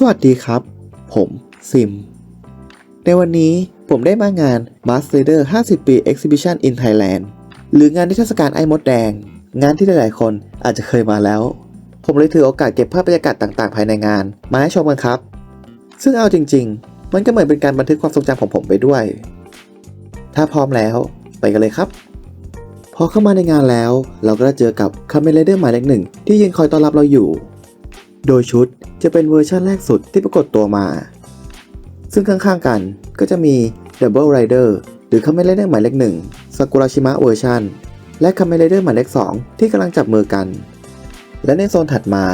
สวัสดีครับ ผมซิม ในวันนี้ผมได้มางาน Mass Raider 50 ปี Exhibition in Thailand หรืองานนิทรรศการไอ้มดแดง งานที่หลายๆ คนอาจจะเคยมาแล้ว ผมเลยถือโอกาสเก็บภาพบรรยากาศต่างๆ ภายในงาน มาให้ชมกันครับ ซึ่งเอาจริง ๆ มันก็เหมือนเป็นการบันทึกความทรงจำของผมไปด้วย ถ้าพร้อมแล้วไปกันเลยครับพอเข้ามาในงานแล้ว เราก็ได้เจอกับคาเมนไรเดอร์หมายเลขหนึ่งที่ยืนคอยต้อนรับเราอยู่ โดยชุดจะเป็นเวอร์ชันแรกสุดที่ปรากฏตัวมา ซึ่งข้างๆกันก็จะมี Double Rider หรือคาเมนไรเดอร์หมายเลขหนึ่งซากุระชิมะเวอร์ชันและคาเมนไรเดอร์หมายเลขสองที่กำลังจับมือกัน และในโซนถัดมา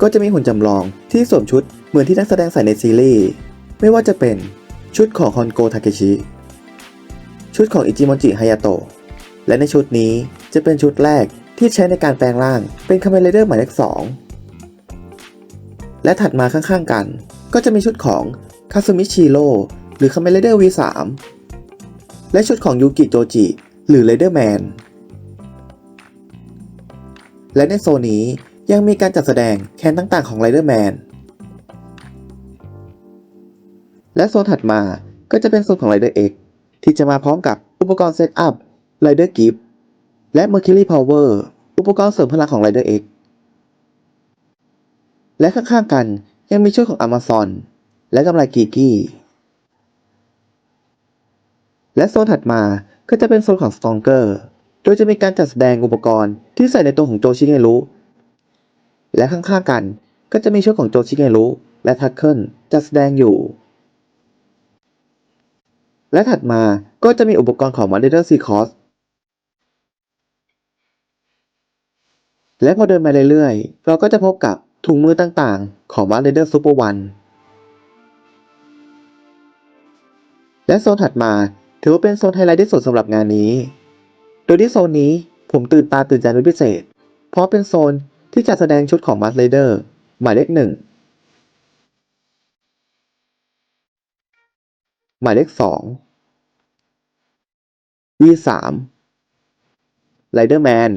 ก็จะมีหุ่นจำลองที่สวมชุดเหมือนที่นักแสดงใส่ในซีรีส์ไม่ว่าจะเป็นชุดของฮอนโกทาเคชิ ชุดของอิจิมอนจิฮายาโตะ และในชุดนี้จะเป็นชุดแรกที่ใช้ในการแปลงร่างเป็นคาเมนไรเดอร์หมายเลขสอง และถัดมาข้างๆกัน ก็จะมีชุดของคาซุมิชิโร่หรือคาเมนไรเดอร์ V3 และชุดของยูกิโจจิหรือไรเดอร์แมนและในโซนนี้ยังมีการจัดแสดงแคนต่างๆของไรเดอร์แมนและโซนถัดมาก็จะเป็นโซนของไรเดอร์ X ที่จะมาพร้อมกับอุปกรณ์เซตอัพ Rider Gift และ Mercury Power อุปกรณ์เสริมพลังของ Rider X และข้างๆกันยังมีชุดของ Amazon และกำไรกีกี้และโซนถัดมาก็จะเป็นโซนของ Stronger โดยจะมีการจัดแสดงอุปกรณ์ที่ใส่ในตัวของโจชิเงรุและข้างๆกันก็จะมีชุดของโจชิเงรุและทักเคิลจัดแสดงอยู่ และถัดมาก็จะมีอุปกรณ์ของ m a r d e r s e c o s และพอเดินมาเรื่อยๆ เราก็จะพบกับ ถุงมือต่างๆ ของ m a r d e r Super One และโซนถัดมาถือว่าเป็นโซนไฮไลท์ที่สุดสำหรับงานนี้ โดยที่โซนนี้ผมตื่นตาตื่นใจเป็นพิเศษ เพราะเป็นโซนที่จัดแสดงชุดของ m a s r a d e r หมายเลขหนึ่งหมายเลขสอง V3 Riderman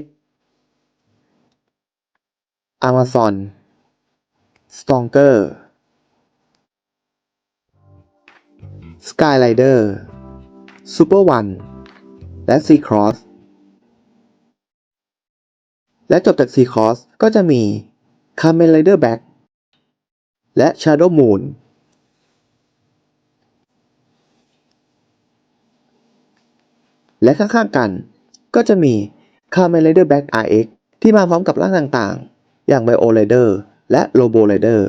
X Amazon Stronger Skyrider Super One และ C-Cross และจบจาก C-Cross ก็จะมี Kamen Rider Back และ Shadow Moon และข้างๆกันก็จะมี Kamen Rider Black RX ที่มาพร้อมกับร่างต่างๆ อย่าง Bio Rider และ Robo Rider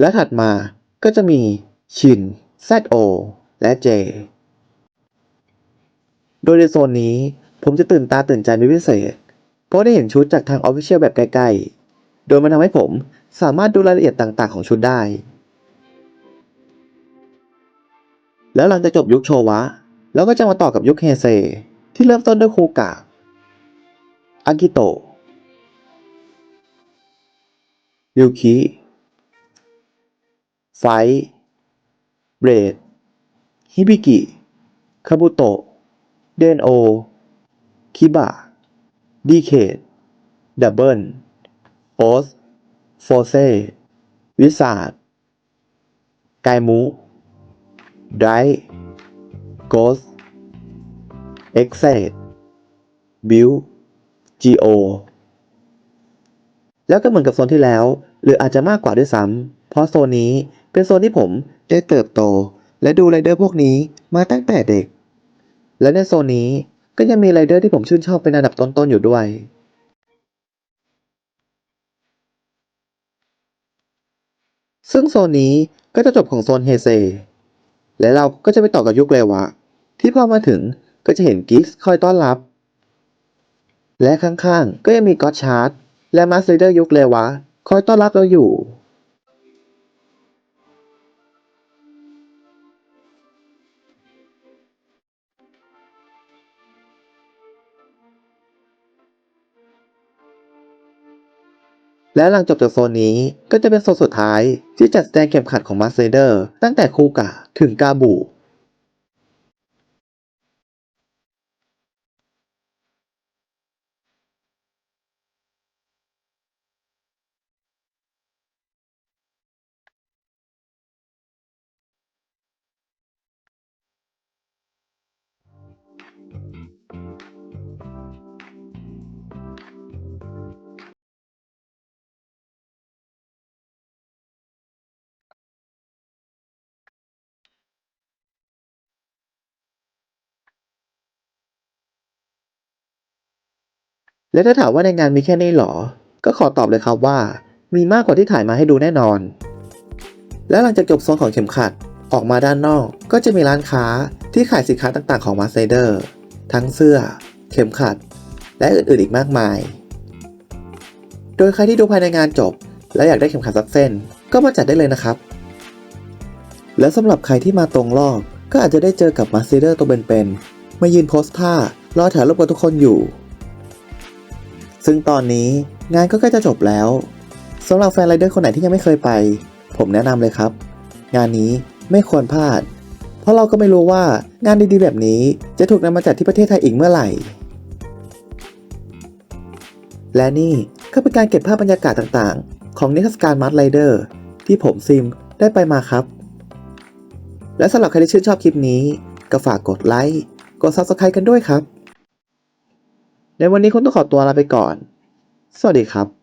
และถัดมาก็จะมีชิน ZO และ J โดยในโซนนี้ผมจะตื่นตาตื่นใจเป็นพิเศษ เพราะได้เห็นชุดจากทาง Official แบบใกล้ๆ โดยมันทำให้ผมสามารถดูรายละเอียดต่างๆของชุดได้ แล้วหลังจากจบยุคโชวะ แล้วก็จะมาต่อกับยุคเฮเซ ที่เริ่มต้นด้วยคูกะ อากิโตะยูคิไฟเบรด ฮิบิกิ คาบุโตะ เดนโอ คิบะ ดีเคดดับเบิลโอส โฟเซ วิสาดไกมูไดโกส เอ็กเซดบิว จีโอแล้วก็เหมือนกับโซนที่แล้ว หรืออาจจะมากกว่าด้วยซ้ำเพราะโซนนี้เป็นโซนที่ผมได้เติบโต และดูไรเดอร์พวกนี้มาตั้งแต่เด็ก และในโซนนี้ก็ยังมีไรเดอร์ที่ผมชื่นชอบเป็นอันดับต้นๆอยู่ด้วยซึ่งโซนนี้ก็จะจบของโซนเฮเซ และเราก็จะไปต่อกับยุคเรวะ ที่พอมาถึงก็จะเห็นกิกคอยต้อนรับ และข้างๆ ก็ยังมีก็อตชาร์ดและมาสเตอร์ยุคเรวะ คอยต้อนรับเราอยู่และหลังจบจากโซนนี้ก็จะเป็นโซนสุดท้ายที่จัดแสดงเข็มขัดของมาสเตอร์ ตั้งแต่คูกะถึงกาบู และถ้าถามว่าในงานมีแค่นี้หรอ ก็ขอตอบเลยครับว่า มีมากกว่าที่ถ่ายมาให้ดูแน่นอน และหลังจากจบโซนของเข็มขัดออกมาด้านนอกก็จะมีร้านค้าที่ขายสินค้าต่างๆของมาสเดอร์ทั้งเสื้อ เข็มขัด และอื่นๆอีกมากมาย โดยใครที่ดูภายในงานจบ และอยากได้เข็มขัดสักเส้น ก็มาจัดได้เลยนะครับ และสำหรับใครที่มาตรงรอบก็อาจจะได้เจอกับมาสเดอร์ตัวเป็นๆมายืนโพสท่ารอถ่ายรูปกับทุกคนอยู่ ซึ่งตอนนี้งานก็ใกล้จะจบแล้วสำหรับแฟนไรเดอร์คนไหนที่ยังไม่เคยไป ผมแนะนำเลยครับ งานนี้ไม่ควรพลาด เพราะเราก็ไม่รู้ว่างานดีๆแบบนี้จะถูกนำมาจัดที่ประเทศไทยอีกเมื่อไหร่ และนี่ก็เป็นการเก็บภาพบรรยากาศต่างๆ ของนิทรรศการมาร์ทไรเดอร์ที่ผมซิมได้ไปมาครับ และสำหรับใครที่ชื่นชอบคลิปนี้ ก็ฝากกดไลค์ กด Subscribe กันด้วยครับ ในวันนี้คุณต้องขอตัวลาไปก่อน สวัสดีครับ